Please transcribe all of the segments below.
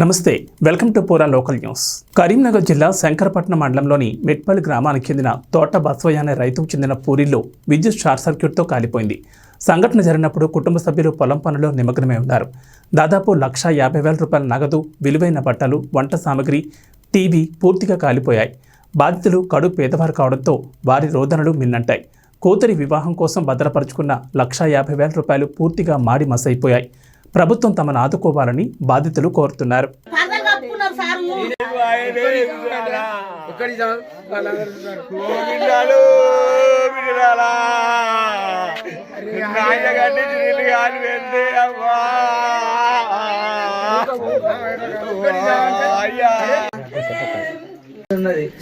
నమస్తే welcome to Pura local news. Karimnagar జిల్లా శంకరపట్నం మండలంలోని మెట్పల్లి గ్రామానికి చెందిన తోట బస్వయ్య అనే రైతుకు చెందిన పూరిలో విద్యుత్ షార్ట్ సర్క్యూట్తో కాలిపోయింది. సంఘటన జరిగినప్పుడు కుటుంబ సభ్యులు పొలం పనులో నిమగ్నమై ఉన్నారు. దాదాపు లక్ష యాభై వేల రూపాయల నగదు విలువైన బట్టలు వంట సామాగ్రి టీవీ పూర్తిగా కాలిపోయాయి. బాధితులు కడు పేదవారు కావడంతో వారి రోదనలు మిన్నంటాయి. కూతురి వివాహం కోసం భద్రపరుచుకున్న లక్ష యాభై వేల రూపాయలు పూర్తిగా మాడి మసైపోయాయి. ప్రభుత్వం తమను ఆదుకోవాలని బాధితులు కోరుతున్నారు.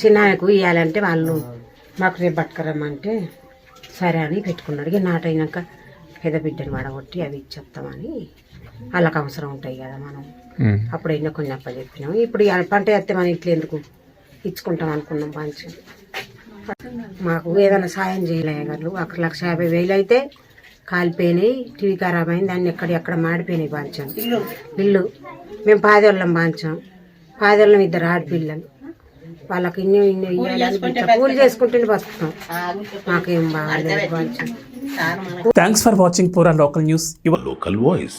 చిన్నాయకు ఇవ్వాలంటే వాళ్ళు మాకు రేపు పట్టుకురమ్మంటే సరే అని పెట్టుకున్నాడు. ఇక నాటైనాక పెద్ద బిడ్డను వడగొట్టి అవి ఇచ్చేస్తామని వాళ్ళకి అవసరం ఉంటాయి కదా మనం. అప్పుడు అయినా కొన్ని అప్ప చెప్పినాం. ఇప్పుడు పంట వేస్తే మనం ఇట్లా ఎందుకు ఇచ్చుకుంటాం అనుకున్నాం పంచి మాకు ఏదైనా సాయం చేయలేగలరు ఒక లక్ష యాభై వేలు అయితే కాలిపోయినాయి టీవీ ఖరాబ్ అయింది దాన్ని ఎక్కడ ఎక్కడ మాడిపోయినాయి బాంచాం. ఇల్లు. మేము పాదేళ్ళం బాంచాం. పాదేళ్ళం ఇద్దరు ఆడపిల్లలు. వాళ్ళకి ఇన్ని ఇన్ని ఇవ్వాలని పిచ్చ కూలి చేసుకుంటే బతుకుతాం. మాకేం బాగాలేదు బాంచాం. Thanks for watching Pura local news your local voice.